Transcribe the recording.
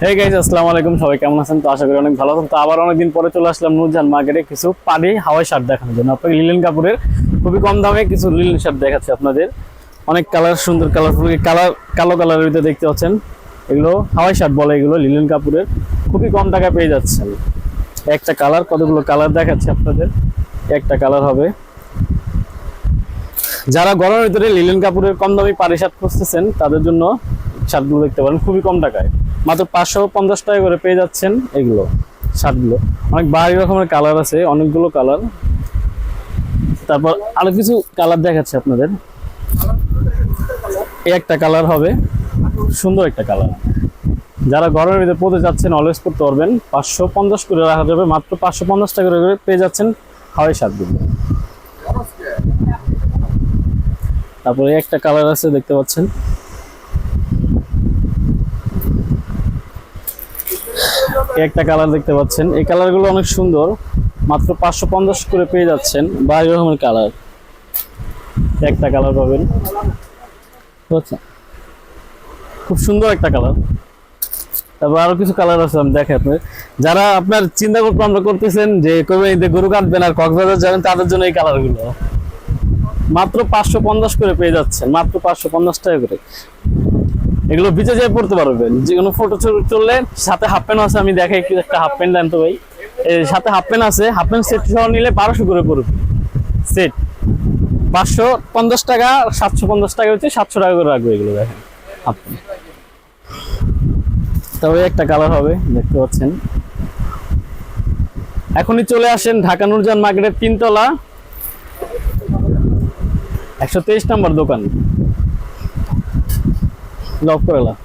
Hey guys আসসালামু আলাইকুম। সবাই কেমন আছেন? তো আশা করি অনেক ভালো আছেন। তো আবার অনেকদিন পরে চলে আসলাম নুরজান মার্কেটে কিছু পানি হাওয়াই শার্ট দেখানোর জন্য। আপনাকে লিলেন কাপড়ের খুবই কম দামে কিছু লিলেন শার্ট দেখাচ্ছে আপনাদের। অনেক কালার, সুন্দর কালারফুল কালার, কালো কালারের ভিতরে দেখতে পাচ্ছেন। এগুলো হাওয়াই শার্ট বলে এগুলো লিলেন কাপড়ের খুবই কম টাকা পেয়ে যাচ্ছেন। একটা কালার, কতগুলো কালার দেখাচ্ছে আপনাদের। একটা কালার হবে। যারা গরমের ভিতরে লিলেন কাপড়ের কম দামি পাড়ি শার্ট খুঁজতেছেন, তাদের জন্য শার্টগুলো দেখতে পারেন, খুবই কম টাকায়। মাত্র পাঁচশো পঞ্চাশ টাকা করে পেয়ে যাচ্ছেন এগুলো, শার্টগুলো। অনেক বাড়ি রকমের কালার আছে, অনেকগুলো কালার। তারপর আরও কিছু কালার দেখাচ্ছে আপনাদের। একটা কালার হবে, সুন্দর একটা কালার। যারা গরমের ভিতরে পড়তে যাচ্ছেন অলওয়েজ করতে পারবেন। পাঁচশো পঞ্চাশ করে রাখা যাবে, মাত্র পাঁচশো পঞ্চাশ টাকা করে পেয়ে যাচ্ছেন হাওয়াই শার্টগুলো। তারপরে একটা কালার আছে, দেখতে পাচ্ছেন। একটা কালার দেখতে পাচ্ছেন। এই কালারগুলো অনেক সুন্দর। মাত্র পাঁচশো পঞ্চাশ করে পেয়ে যাচ্ছেন বাইরে রকমের কালার। একটা কালার পাবেন? খুব সুন্দর একটা কালার। তারপর আরও কিছু কালার আছে, আমি দেখে আপনার যারা আপনার চিন্তা করতে আমরা করতেছেন যে কবে ঈদে গরু কাটবেন আর কক্সবাজার যাবেন, তাদের জন্য এই কালারগুলো। মাত্র পাঁচশো পঞ্চাশ করে পেয়ে যাচ্ছেন। মাত্র পাঁচশো পঞ্চাশ টাকা করে। এগুলো বিচে যেয়ে পড়তে পারবেন। যে কোনো ফটো চললে সাথে হাফ প্যান্ট আছে, আমি দেখাই একটা হাফ প্যান্ট দেন তো ভাই। সাথে হাফ প্যান্ট আছে হাফ প্যান্ট সেট সহ নিলে বারোশো করে পড়বে। সেট পাঁচশো পঞ্চাশ টাকা, সাতশো পঞ্চাশ টাকা হচ্ছে, সাতশো টাকা করে রাখবে এগুলো দেখেন হাফ প্যান্ট তবে একটা কালার হবে, দেখতে পাচ্ছেন। এখনই চলে আসেন ঢাকা নুরজান মার্কেটের তিনতলা। একশো তেইশ নম্বর দোকান। ലോക്കുകളാണ്